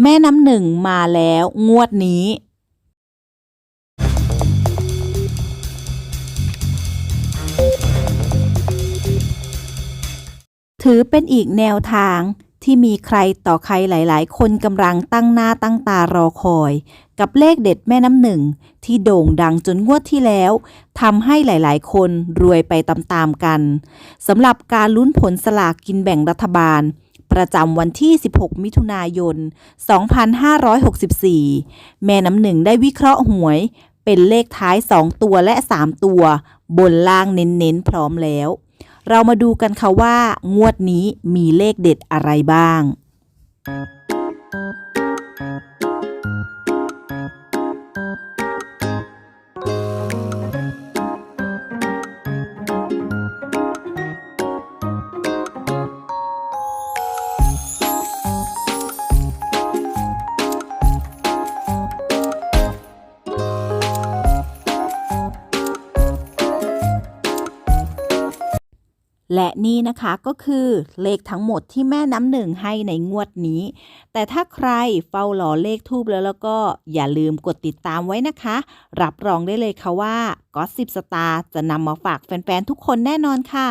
แม่น้ำหนึ่งมาแล้วงวดนี้ ถือเป็นอีกแนวทางที่มีใครต่อใครหลาย ๆ คนกำลังตั้งหน้าตั้งตารอคอย กับเลขเด็ดแม่น้ำหนึ่ง ที่โด่งดังจนงวดที่แล้วทำให้หลาย ๆ คนรวยไปตาม ๆ กันสำหรับการลุ้นผลสลากกินแบ่งรัฐบาล ประจำวันที่ 16 มิถุนายน 2564 แม่น้ำหนึ่งได้วิเคราะห์หวย เป็นเลขท้าย 2 ตัวและ 3 ตัว บนล่างเน้นๆ พร้อมแล้ว เรามาดูกันค่ะว่า งวดนี้มีเลขเด็ดอะไรบ้าง และนี่นะคะก็คือเลขทั้งหมดที่แม่น้ำหนึ่งให้ในงวดนี้ แต่ถ้าใครเฝ้ารอเลขทูบแล้วแล้วก็อย่าลืมกดติดตามไว้นะคะ รับรองได้เลยค่ะว่าก็สิบสตาร์จะนำมาฝากแฟนๆทุกคนแน่นอนค่ะ